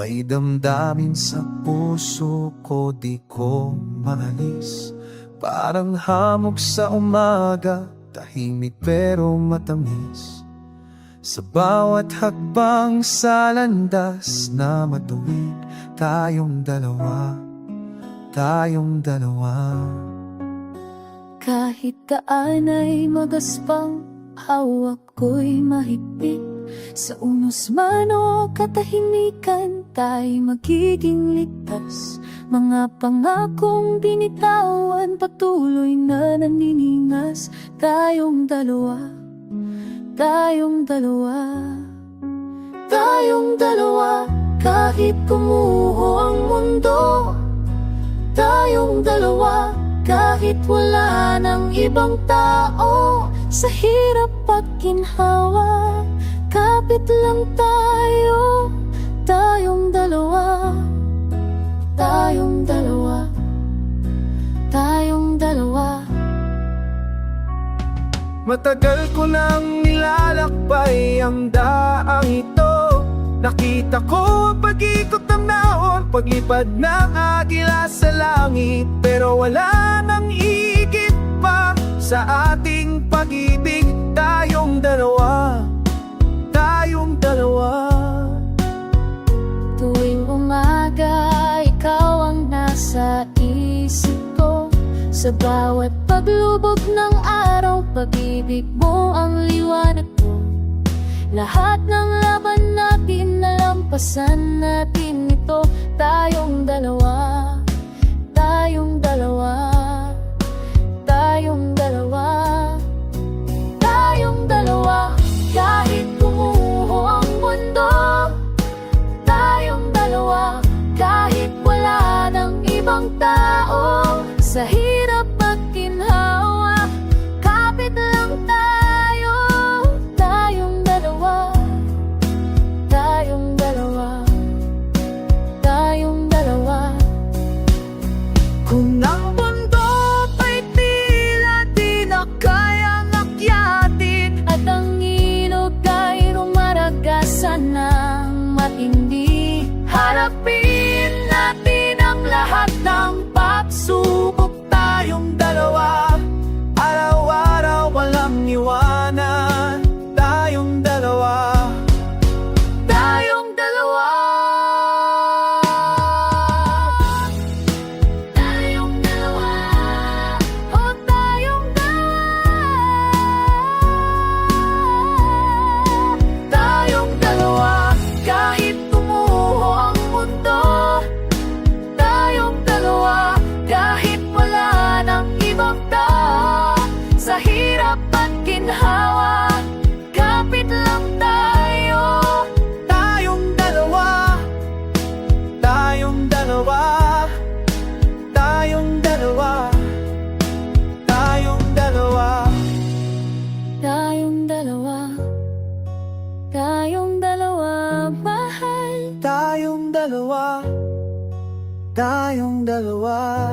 May damdamin sa puso ko di ko maalis. Parang hamog sa umaga Tahimik pero matamis. Sa bawat hakbang sa landas na matuwid Tayong dalawa, tayong dalawa. Kahit daan ay magaspang Hawak ko'y mahigpit Sa unos man o katahimikan Tayo magiging ligtas. Mga pangakong binitawan Patuloy na naniningas. Tayong dalawa Tayong dalawa Tayong dalawa. Kahit kumuho ang mundo Tayong dalawa. Kahit wala ng ibang tao Sa hirap at ginhawa Kapit lang tayo Tayong dalawa. Tayong dalawa. Tayong dalawa. Matagal ko nang nilalakbay ang daang ito. Nakita ko pag-ikot ng naon Paglipad ng agila sa langit. Pero wala nang igit pa Sa ating pag-ibig Sa bawat paglubog ng araw, pag-ibig mo ang liwanag. Ko Lahat ng laban natin, nalampasan natin ito Tayong dalawa, tayong dalawa Tayong dalawa, tayong dalawa. Kahit kumuho ang mundo tayong dalawa. Kahit wala ng ibang tao Sa hirap Tayong dalawa. Tayong dalawa